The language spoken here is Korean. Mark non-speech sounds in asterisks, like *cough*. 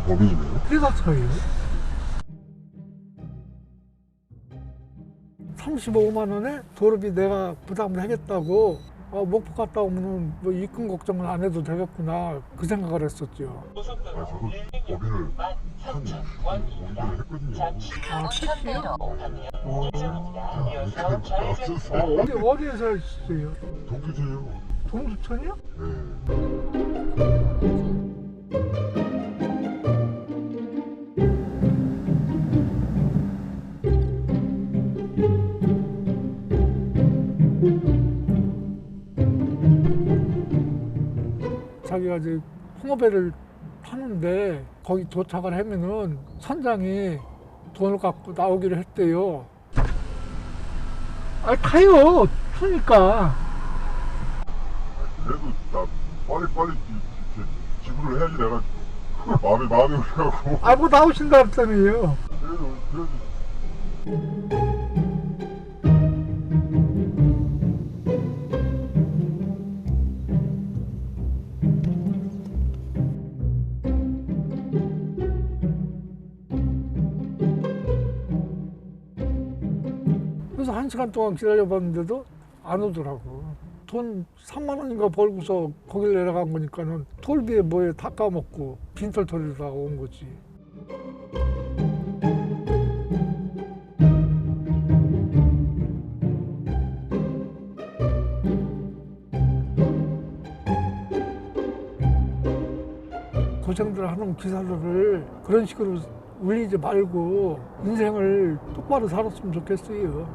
법인이네요. 회사 차예요. 35만 원에 도로비 내가 부담을 하겠다고 어, 목포 갔다 오면은 뭐 입금 걱정은 안 해도 되겠구나 그 생각을 했었죠. 아, 저도 법인을 한 5개월 했거든요. 아, 택시요? 어, 아. 어디, 어디에서 있어요? 동두천이요. 동두천이요? 네. 자기가 이제 홍어배를 타는데 거기 도착을 하면은 선장이 돈을 갖고 나오기로 했대요. 아 타요. 추니까. 그래도 나 빨리빨리 지- 지- 지불을 해야지 내가 *laughs* 마음이 마음이 그래갖고 아뭐 나오신다 했잖아요. 그래도 그래도 그래서 한 시간 동안 기다려봤는데도 안 오더라고. 돈 3만 원인가 벌고서 거길 내려간 거니까는 톨비에 뭐에 다 까먹고 빈털터리로 온 거지. 고생들 하는 기사들을 그런 식으로 울리지 말고 인생을 똑바로 살았으면 좋겠어요.